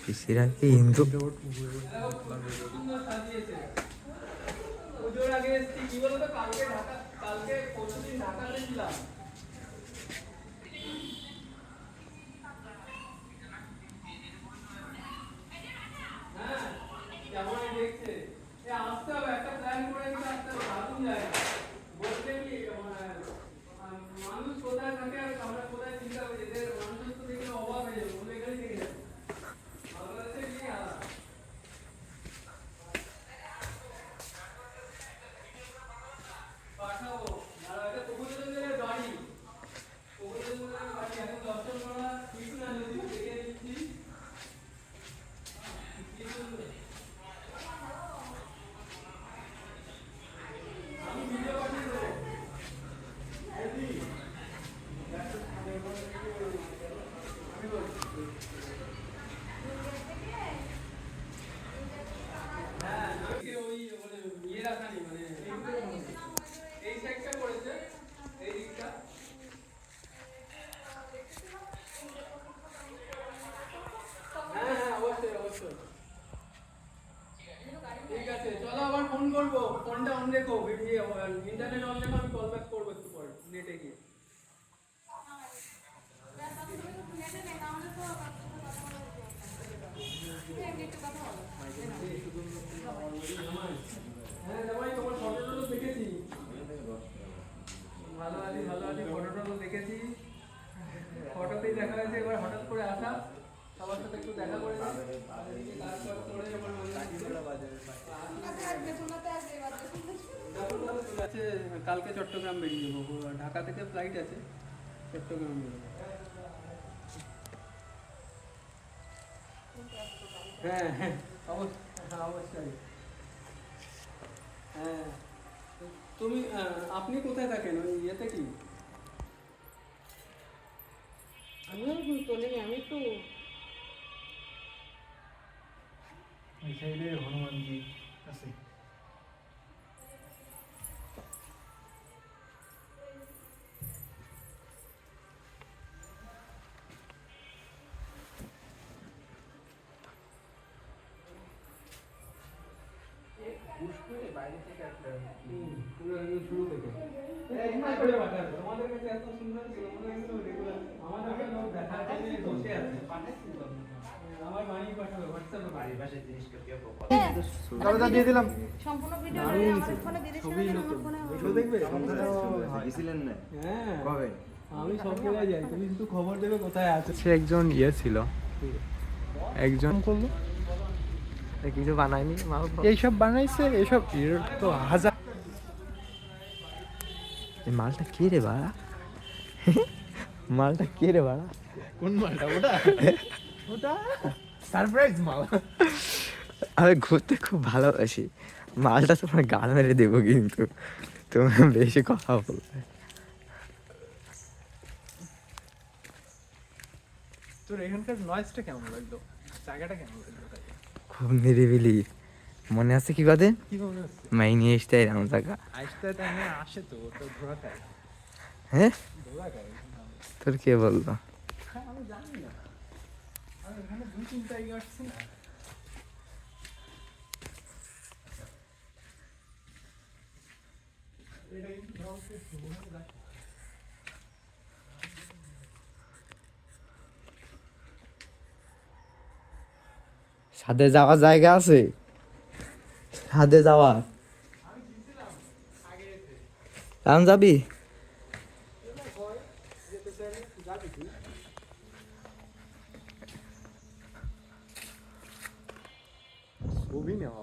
পিসিরা কি হিন্দু বলতে কি মানে, আহ, মানুষ কোথায় থাকে আর আমরা কোথায় চিন্তা করি এদের মানুষ তো দেখলে অবাক হয়ে যাবে বলে এখানেই থেকে যাবে বাংলাদেশে কি আলাদা পাঠাবো আর এটা কবুতরের বাড়ি কবুতরের বাড়ি এখন দর্শন করা ঠিক না যদি দেখে দিচ্ছি কি সুন্দর। আমি ভিডিও পাঠিয়ে দেবো হ্যাঁ নাকি ওই মানে ইয়ে রাখা নেই মানে এই সাইডটা করেছে এই দিকটা হ্যাঁ হ্যাঁ অবশ্যই অবশ্যই ঠিক আছে চলো আবার ফোন করব ফোনটা অন রেখো ইন্টারনেট অন রেখো আমি কল ব্যাক করব একটু পরে নেটে গিয়ে। হ্যাঁ জামাই, তোমার ফটো টটো দেখেছি। ভালো আছি ভালো আছি ফটো টটো দেখেছি। ফটোতেই দেখা হয়েছে, এবার হঠাৎ করে আসা। সবার সাথে একটু দেখা করে আছে, কালকে চট্টগ্রাম বেরিয়ে যাব। ঢাকা থেকে ফ্লাইট আছে চট্টগ্রাম বেরোবো হ্যাঁ হ্যাঁ অবশ্যই হ্যাঁ হ্যাঁ তুমি আহ, আপনি কোথায় থাকেন? ওই ইয়েতে কি? আমিও তো নেই আমি তো এই সাইডে হনুমানজি আছে শুরু থেকে এই না করে পাঠাবে তোমাদের কাছে এত সুন্দর ছিল মনে আমার কাছে লোক দেখার জন্য বসে আছে আমার বাড়ি পাঠাবে হোয়াটসঅ্যাপে বাড়ি দাদা দিয়ে দিলাম সম্পূর্ণ ভিডিও আমার ফোনে দিদি ছবি আমার ফোনে ভিডিও দেখবে গেছিলেন না হ্যাঁ কবে আমি সব জায়গায় যাই তুমি শুধু খবর দেবে কোথায় আছে। সে একজন ইয়ে ছিল। একজন করব কিছু বানায়নি এইসব বানাইছে এইসব তো হাজার। এই মালটা কে রে বাড়া? মালটা কে রে বাড়া? কোন মালটা? ওটা? ওটা? সারপ্রাইজ মাল। আমি ঘুরতে খুব ভালোবাসি। মালটা তোমার গাল মেরে দেবো কিন্তু। তুমি বেশি কথা বলবে। তোর এখানকার নয়েজটা কেমন লাগল? জায়গাটা কেমন লাগল? খুব নিরিবিলি মনে আছে কি হচ্ছে মাই নিয়ে এসতে এরকম জায়গা। হ্যাঁ? তোর কে বলল? হ্যাঁ এটা কিন্তু ছাদে যাওয়ার জায়গা আছে? সাথে যাওয়ার? কারণ যাবি? ছবি নেওয়া